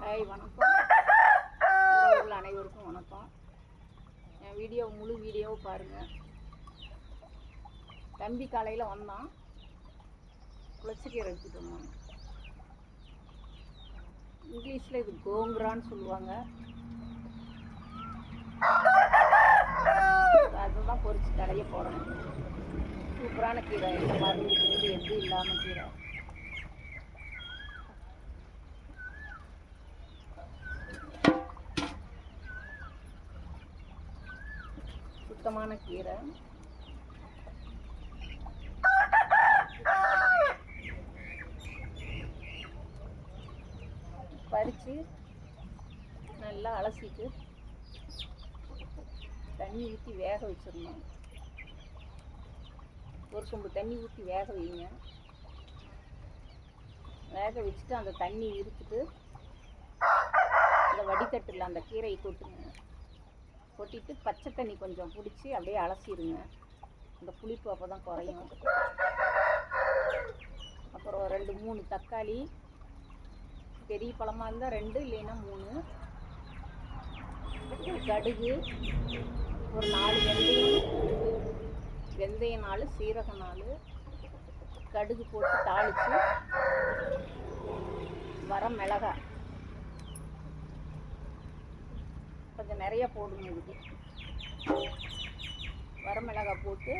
Hi வணக்கம். உள்ள அனைவருக்கும் வணக்கம். என் வீடியோ முழு வீடியோவை பாருங்கள் தம்பி காலையில் வந்தான். குளச்சிக்கீரை எடுத்துகிட்டு வந்தான். இங்கிலீஷில் இது கோங்குரான்னு சொல்லுவாங்க. அதுதான் பொறிச்சு கடையை போடணும். சூப்பரான கீரை. மருந்து எதுவும் இல்லாமல் கீரை? சுத்தமான கீரை. பறித்து நல்லா அலசிட்டு தண்ணி ஊற்றி வேக வச்சிடணும். ஒரு சொம்பு தண்ணி ஊற்றி வேக வைங்க. வேக வச்சுட்டு அந்த தண்ணி இருத்துட்டு அந்த வடித்தட்டில் அந்த கீரையை கொட்டுங்க கொட்டிட்டு பச்சை தண்ணி கொஞ்சம் பிடிச்சி அப்படியே அலசிடுங்க அந்த புளிப்பு அப்போ தான் குறையும். அப்புறம் ரெண்டு மூணு தக்காளி. பெரிய பழமாக இருந்தால் ரெண்டு இல்லைன்னா மூணு. கடுகு. ஒரு நாலு வெந்தயம். வெந்தயம் நாலு சீரகம் நாலு. கடுகு போட்டு தாளித்து வர மிளகாய். கொஞ்சம் நிறைய போடுங்க இதுக்கு. வரமிளகாய் போட்டு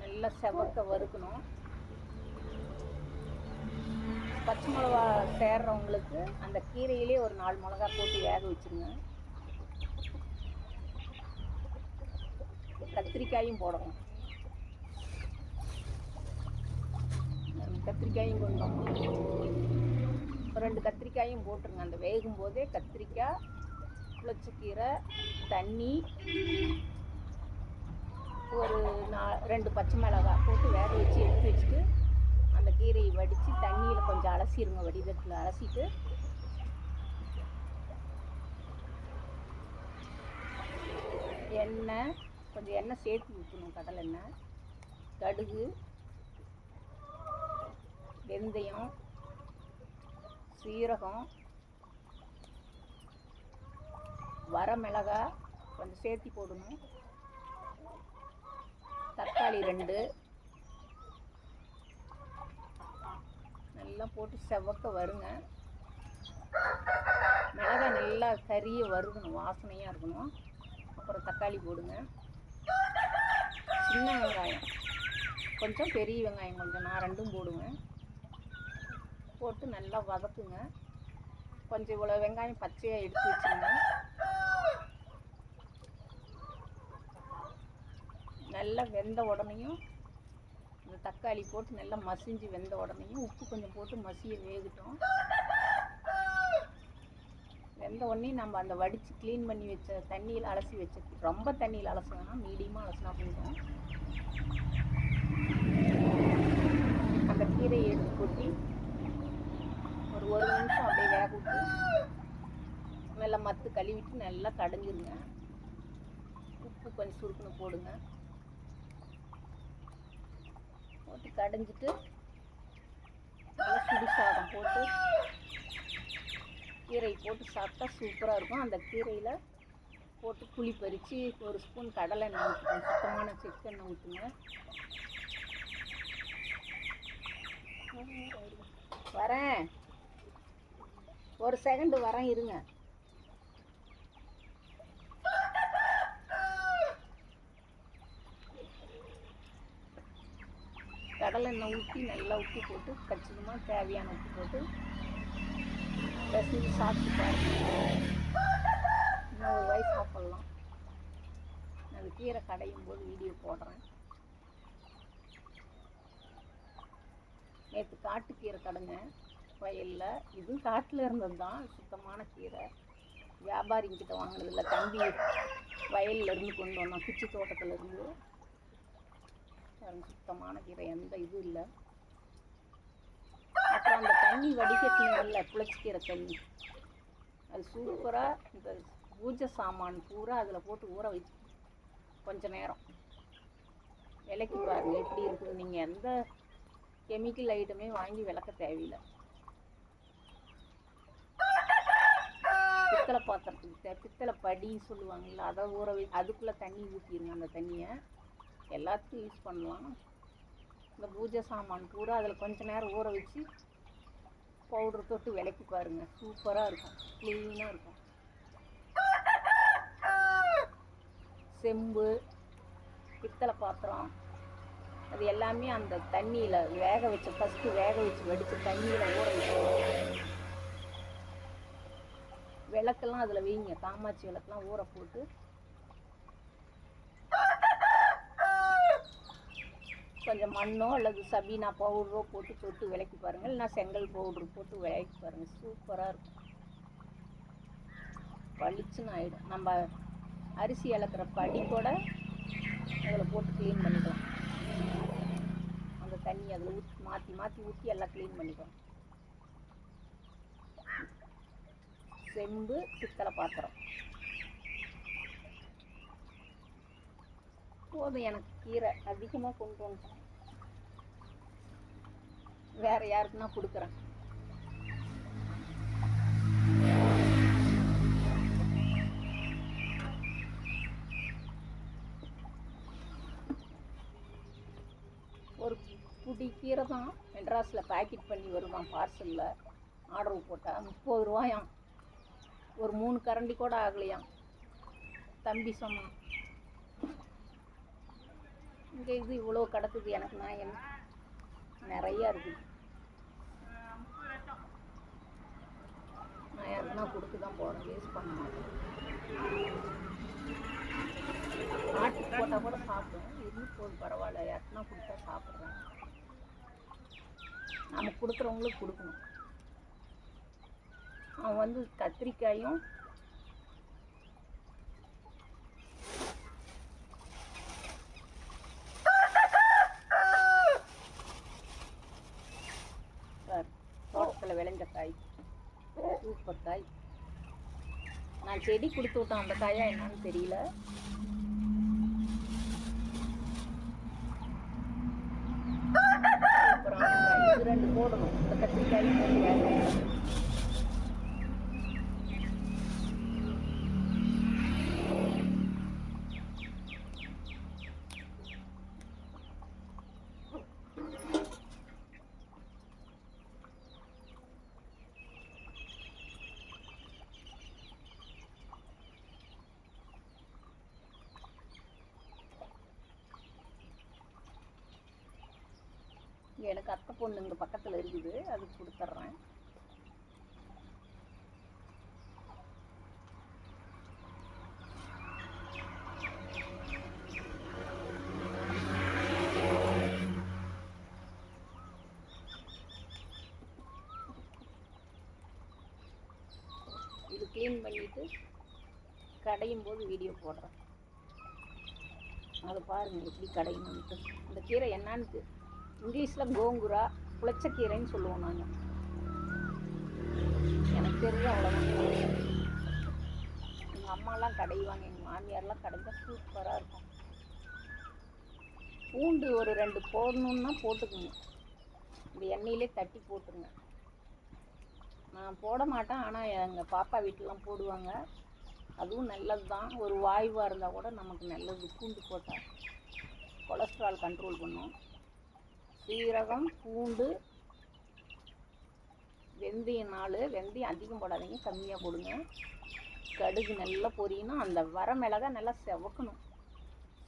நல்லா செவக்க வறுக்கணும். பச்சை மிளகா சேர்றவங்களுக்கு அந்த கீரையிலே ஒரு நாலு மிளகா போட்டு வேக வச்சுருங்க. கத்திரிக்காயும் போடணும். கத்திரிக்காயும் கொஞ்சம். ஒரு ரெண்டு கத்திரிக்காயும் போட்டுருங்க. அந்த வேகும் போதே கத்திரிக்காய் புளிச்சக்கீரை தண்ணி ஒரு நா ரெண்டு பச்சை மிளகாய் போட்டு வேக வச்சு எடுத்து வச்சுட்டு அந்த கீரையை வடித்து தண்ணியில் கொஞ்சம் அலசிடுங்க வடிதட்டில் அலசிட்டு. எண்ணெய் கொஞ்சம் எண்ணெய் சேர்த்து ஊற்றணும் கடலை எண்ணெய். கடுகு வெந்தயம் சீரகம் வரமிளகா கொஞ்சம் சேர்த்தி போடணும். தக்காளி ரெண்டு. நல்லா போட்டு செவக்க வருங்க. மிளகாய் நல்லா கறிய வருகணும் வாசனையாக இருக்கணும். அப்புறம் தக்காளி போடுங்க. சின்ன வெங்காயம். கொஞ்சம் பெரிய வெங்காயம் கொஞ்சம் நான் ரெண்டும் போடுவேன். போட்டு நல்லா வதக்குங்க. கொஞ்சம் இவ்வளோ வெங்காயம் பச்சையாக எடுத்து வச்சுருங்க நல்லா வெந்த உடனேயும் இந்த தக்காளி போட்டு நல்லா மசிஞ்சு வெந்த உடனேயும் உப்பு கொஞ்சம் போட்டு மசிய வேகட்டும். வெந்த உடனே நம்ம அந்த வடித்து க்ளீன் பண்ணி வச்ச தண்ணியில் அலசி வச்ச ரொம்ப தண்ணியில் அலச வேணாம் மீடியமாக அலசினா போதும். அந்த கீரையை எடுத்து கொட்டி ஒரு ஒரு நிமிஷம் அப்படியே வேக விட்டு நல்லா மத்து கழுவிட்டு நல்லா கடைஞ்சிருங்க உப்பு கொஞ்சம் சுருக்குன்னு போடுங்க. போட்டு கடைஞ்சிட்டு நல்லா சுடு சாதம் போட்டு கீரை போட்டு சாப்பிட்டா சூப்பராக இருக்கும். அந்த கீரையில் போட்டு புளி பறித்து ஒரு ஸ்பூன் கடலை எண்ணெய் ஊற்றுங்க சுத்தமான சிக்கன் ஊற்றுங்க வரேன். ஒரு செகண்டு வரேன் இருங்க. கடலை எண்ணெய் ஊற்றி நல்லா உப்பு போட்டு கச்சிதமாக தேவையான உப்பு போட்டு பிசைஞ்சு சாப்பிட்டு பாருங்க. இன்னொரு வாய் சாப்பிட்லாம். நான் கீரை கடையும் போது வீடியோ போடுறேன். நேற்று காட்டுக்கீரை கடைங்க வயலில். இதுவும் காட்டில் இருந்தது தான் சுத்தமான கீரை. வியாபாரிங்கிட்ட வாங்கினதில்ல தம்பி வயல்ல இருந்து கொண்டு வந்தோம் குச்சி தோட்டத்தில் இருந்து. பாருங்க, சுத்தமான கீரை எந்த இதுவும் இல்லை. அப்புறம் அந்த தண்ணி வடிகட்டினல்ல புளிச்சக்கீரை தண்ணி. அது சூப்பராக இந்த பூஜை சாமான் பூரா அதில் போட்டு ஊற வச்சு கொஞ்ச நேரம். விலைக்கு பாருங்க எப்படி இருக்குது நீங்கள் எந்த கெமிக்கல் ஐட்டமே வாங்கி விளக்க தேவையில்லை. பித்தளை பாத்திரத்துக்கு பித்தளை படின்னு சொல்லுவாங்கல்ல அதை ஊற வை அதுக்குள்ளே தண்ணி ஊற்றிடுங்க அந்த தண்ணியை. எல்லாத்துக்கும் யூஸ் பண்ணலாம். இந்த பூஜை சாமான் பூரா அதில் கொஞ்ச நேரம் ஊற வச்சு பவுடர் தொட்டு விளக்கி பாருங்க. சூப்பராக இருக்கும். க்ளீனாக இருக்கும். செம்பு பித்தளை பாத்திரம் அது எல்லாமே அந்த தண்ணியில் வேக வச்சு ஃபஸ்ட்டு வேக வச்சு வடித்து தண்ணியில் ஊற வச்சு விளக்கெல்லாம் அதில் வைங்க. காமாட்சி விளக்கெல்லாம் ஊற போட்டு கொஞ்சம் மண்ணோ அல்லது சபீனா பவுடரோ போட்டு தொட்டு விளக்கி பாருங்கள். நான் செங்கல் பவுடர் போட்டு விளக்கி பாருங்கள். சூப்பராக இருக்கும். பளிச்சுன்னு ஆகிடும் நம்ம அரிசி இழக்கிற படி கூட அதில் போட்டு க்ளீன் பண்ணிக்கலாம். அந்த தண்ணி அதில் ஊற்றி மாற்றி மாற்றி ஊற்றி எல்லாம் க்ளீன் பண்ணிக்கலாம். செம்பு பித்தளை பாத்திரம். போதும் எனக்கு கீரை அதிகமாக கொண்டு வந்துட்டேன் வேற யாருக்குன்னா கொடுக்குறேன். ஒரு புடி கீரை தான் மெட்ராஸில் பேக்கெட் பண்ணி வருவான் பார்சலில் ஆர்டர் போட்டால் முப்பது ரூபாயாம். ஒரு மூணு கரண்டி கூட ஆகலையாம். தம்பி சொன்னான் இங்கே இது இவ்வளோ கிடக்குது எனக்கு நான் என்ன? நிறையா இருக்குது நான் யாருக்குன்னா கொடுத்து தான் போகிறேன் வேஸ்ட் பண்ண மாட்டேன். ஆட்டுக்கு போட்டால் கூட சாப்பிடுவேன். இன்னும் போதும் பரவாயில்ல. யாருக்குன்னா கொடுத்தா சாப்பிட்றேன். நம்ம கொடுக்குறவங்களுக்கு கொடுக்கணும். அவன் வந்து கத்திரிக்காயும் பார், தோட்டத்தில் விளைஞ்ச காய். சூப்பர் காய். நான் செடி கொடுத்து விட்டேன் அந்த காயா என்னன்னு தெரியல சூப்பரான காய் இது ரெண்டு போடணும் இந்த கத்திரிக்காய் போட்டு வேக வைக்கணும். இங்கே எனக்கு அத்தை பொண்ணு இங்கே பக்கத்தில் இருக்குது. அது கொடுத்துட்றேன். இது க்ளீன் பண்ணிட்டு கடையும் போது வீடியோ போடுறேன். அதை பாருங்கள் எப்படி கடையணுன்ட்டு இந்த கீரை என்னான்னு இங்கிலீஷில் கோங்குரா புளிச்சக்கீரைன்னு சொல்லுவோம் நாங்கள் எனக்கு தெரிஞ்ச அவ்வளோதான் எங்கள் அம்மாலாம் கடைவாங்க எங்கள் மாமியார்லாம் கடைஞ்சால் சூப்பராக இருக்கும். பூண்டு ஒரு ரெண்டு போடணுன்னா போட்டுக்குங்க. இந்த எண்ணெயிலே தட்டி போட்டுருங்க. நான் போட மாட்டேன் ஆனால் எங்கள் பாப்பா வீட்டிலலாம் போடுவாங்க. அதுவும் நல்லது தான் ஒரு வாய்வாக இருந்தால் கூட நமக்கு நல்லது பூண்டு போட்டால் கொலஸ்ட்ரால் கண்ட்ரோல் பண்ணும். சீரகம் பூண்டு வெந்தயம் நாலு வெந்தயம் அதிகம் போடாதீங்க கம்மியாக போடுங்க. கடுகு நல்லா பொரியணும். அந்த வர மிளகா நல்லா செவக்கணும்.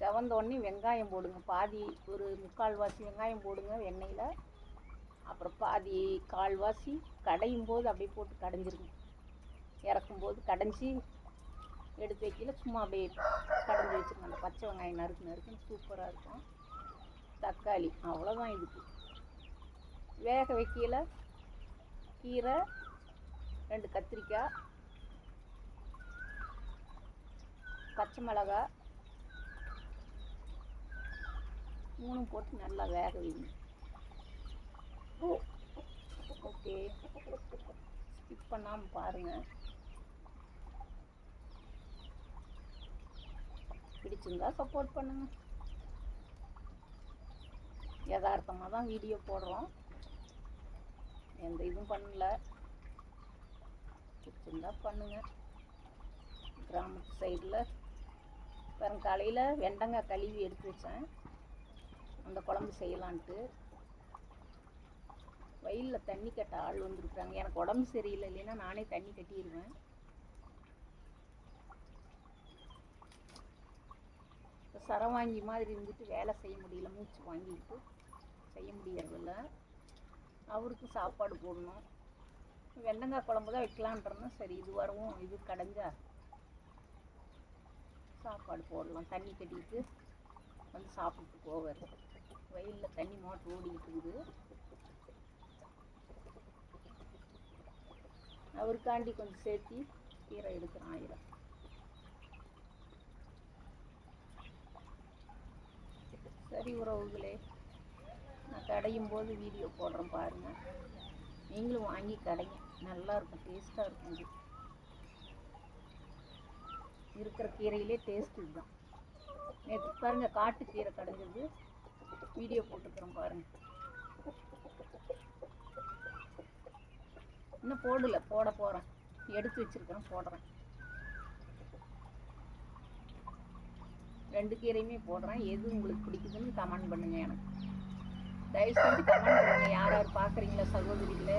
செவந்த உடனே வெங்காயம் போடுங்க. பாதி ஒரு முக்கால்வாசி வெங்காயம் போடுங்க எண்ணெயில். அப்புறம் பாதி கால்வாசி கடையும் போது அப்படியே போட்டு கடைஞ்சிருங்க. இறக்கும்போது கடைஞ்சி எடுத்து வைக்கல. சும்மா அப்படியே கடைஞ்சி வச்சுருங்க. அந்த பச்சை வெங்காயம் நறுக்கு நறுக்குன்னு சூப்பராக இருக்கும். தக்காளி. அவ்வளோதான் இதுக்கு. வேக வைக்கல. கீரை ரெண்டு கத்திரிக்காய் பச்சை மிளகா மூணும் போட்டு நல்லா வேக வைங்க. ஓகே. ஸ்கிப் பண்ணாமல் பாருங்கள் பிடிச்சிருந்தா சப்போர்ட் பண்ணுங்கள் யதார்த்தமாக தான் வீடியோ போடுறோம். எந்த இதுவும் பண்ணல. பிடிச்சிருந்தா பண்ணுங்க. கிராமத்து சைடில் பாருங்க காலையில் வெண்டங்காய் கழுவி எடுத்து வச்சேன். அந்த குழம்பு செய்யலான்ட்டு. வயலில் தண்ணி கட்ட ஆள் வந்துருக்குறாங்க. எனக்கு உடம்பு சரியில்லை இல்லைன்னா நானே தண்ணி கட்டிடுவேன் இப்போ சரவாங்கி மாதிரி இருந்துட்டு வேலை செய்ய முடியல மூச்சு வாங்கிட்டு. செய்ய முடியறதில்ல. அவருக்கு சாப்பாடு போடணும். வெண்டங்காய் குழம்பு தான் வைக்கலான்றதுனா சரி இது வரவும் இது கடைஞ்சா சாப்பாடு போடலாம். தண்ணி கட்டிட்டு வந்து சாப்பிட்டு போவார். வயலில் தண்ணி மோட்டர் ஓடிக்கிட்டு இருக்குது. அவருக்காண்டி கொஞ்சம் சேர்த்தி கீரை எடுக்கிறோம் ஆயிரம். சரி உறவுகளே. கடையும் போது வீடியோ போடுறோம் பாருங்கள் நீங்களும் வாங்கி கடைங்க. நல்லா இருக்கும் டேஸ்ட்டாக இருக்கும் இது. இருக்கிற கீரையிலே டேஸ்ட் இதுதான். நேற்று பாருங்கள் காட்டுக்கீரை கடைஞ்சது. வீடியோ போட்டுக்கிறோம் பாருங்கள் இன்னும் போடல போட போகிறேன் எடுத்து வச்சிருக்கிறேன் போடுறேன். ரெண்டு கீரையுமே போடுறேன். எது உங்களுக்கு பிடிக்குதுன்னு கமெண்ட் பண்ணுங்க எனக்கு. தயவு செஞ்சு கமெண்ட் பண்ணுங்க. யார் யார் பார்க்குறீங்களா சகோதரிகளே?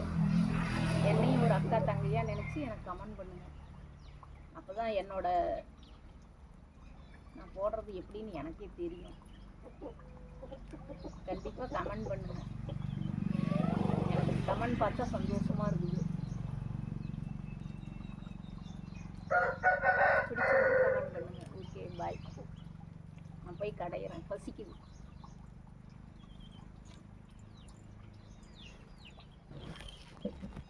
என்னையும் ஒரு அக்கா தங்கையாக நினச்சி எனக்கு கமெண்ட் பண்ணுங்க. அப்போ தான் என்னோட நான் போடுறது எப்படின்னு எனக்கே தெரியும். கண்டிப்பாக கமெண்ட் பண்ணுங்க. எனக்கு கமெண்ட் பார்த்தா சந்தோஷமாக இருக்குது. பிடிச்சவங்க கமெண்ட் பண்ணுங்க. ஓகே பாய் நான் போய் கடையிறேன். பசிக்குது.